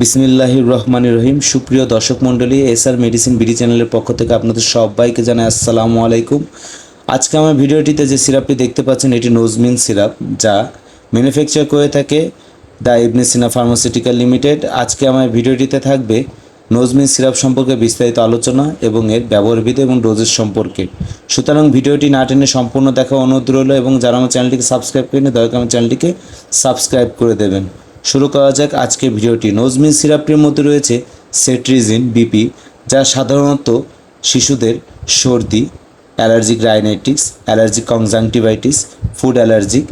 বিসমিল্লাহির রহমান রহিম। সুপ্রিয় দর্শক মণ্ডলী, এস আর মেডিসিন বিডি চ্যানেলের পক্ষ থেকে আপনাদের সবাইকে জানাই আসসালামু আলাইকুম। আজকে আমার ভিডিওটিতে যে সিরাপটি দেখতে পাচ্ছেন, এটি নোজমিন সিরাপ, যা ম্যানুফ্যাকচার করে থাকে the Ibne Sina pharmaceutical limited. আজকে আমার ভিডিওটিতে থাকবে নোজমিন সিরাপ সম্পর্কে বিস্তারিত আলোচনা এবং এর ব্যবহারবিধ এবং ডোজেস সম্পর্কে। সুতরাং ভিডিওটি না টেনে সম্পূর্ণ দেখা অনুরোধ রইল এবং যারা আমার চ্যানেলটিকে সাবস্ক্রাইব করেনি দয়া করে আমার চ্যানেলটিকে সাবস্ক্রাইব করে দেবেন। শুরু করা যাক আজকের ভিডিওটি। নোজমিন সিরাপটির মধ্যে রয়েছে সেট্রিজিন, বিপি, যা সাধারণত শিশুদের সর্দি, allergic rhinitis, allergic conjunctivitis, food allergic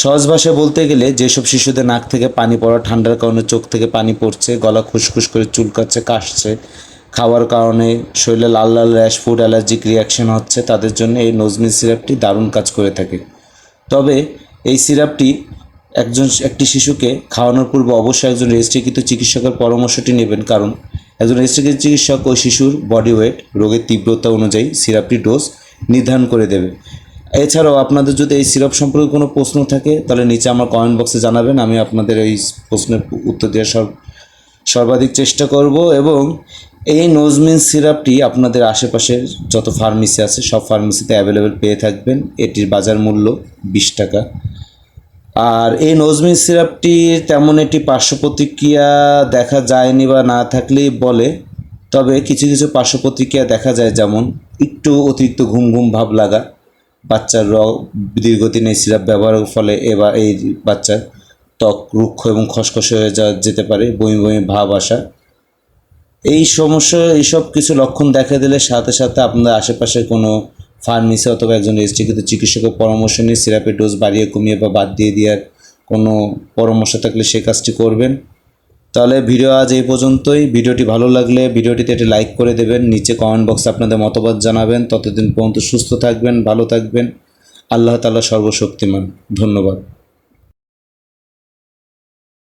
সহজ ভাষায় বলতে গেলে যেসব শিশুদের নাক থেকে পানি পড়া, ঠান্ডার কারণে চোখ থেকে পানি পড়ছে, গলা খুসখুস করে চুলকাচ্ছে কাশছে, খাওয়ার কারণে শরীরে লাল লাল র্যাশ, ফুড অ্যালার্জিক রিয়াকশন হচ্ছে, তাদের জন্য এই নোজমিন সিরাপটি দারুণ কাজ করে থাকে। তবে এই সিরাপটি একজন একটি শিশুকে খাওয়ানোর পূর্বে অবশ্যই একজন রেজিস্ট্রিকৃত চিকিৎসকের পরামর্শটি নেবেন, কারণ একজন রেজিস্ট্রিকৃত চিকিৎসক ওই শিশুর বডি ওয়েট রোগের তীব্রতা অনুযায়ী সিরাপটি ডোজ নির্ধারণ করে দেবে এছাড়াও আপনাদের যদি এই সিরাপ সম্পর্কে কোনো প্রশ্ন থাকে, তাহলে নিচে আমার কমেন্ট বক্সে জানাবেন, আমি আপনাদের এই প্রশ্নের উত্তর দেওয়ার সব সর্বাধিক চেষ্টা করব এবং এই নোজমিন সিরাপটি আপনাদের আশেপাশের যত ফার্মেসি আছে, সব ফার্মেসিতে অ্যাভেলেবেল পেয়ে থাকবেন। এটির বাজার মূল্য বিশ টাকা। আর এই নোজমিন সিরাপটি তেমন একটি পার্শ্ব প্রতিক্রিয়া দেখা যায়নি বা না থাকলেই বলে, তবে কিছু কিছু পার্শ্ব প্রতিক্রিয়া দেখা যায়, যেমন একটু অতিরিক্ত ঘুম ঘুম ভাব লাগা, বাচ্চার র দীর্ঘদিন এই সিরাপ ব্যবহারের ফলে এবার এই বাচ্চার ত্বক রুক্ষ এবং খসখসে হয়ে যাওয়া যেতে পারে, বমি বমি ভাব আসা। এই সমস্যা, এইসব কিছু লক্ষণ দেখা দিলে সাথে সাথে আপনার আশেপাশের কোনো ফার্মেসি অথবা একজন রেজিস্ট্রিকৃত চিকিৎসকের পরামর্শ নিয়ে সিরাপের ডোজ বাড়িয়ে কমিয়ে বা বাদ দিয়ে দেওয়ার কোনো পরামর্শ থাকলে সে কাজটি করবেন। তাহলে ভিডিও আজ এই পর্যন্তই। ভিডিওটি ভালো লাগলে ভিডিওটিতে একটি লাইক করে দেবেন। নিচে কমেন্ট বক্সে আপনাদের মতামত জানাবেন। ততদিন পর্যন্ত সুস্থ থাকবেন, ভালো থাকবেন। আল্লাহ তালা সর্বশক্তিমান। ধন্যবাদ।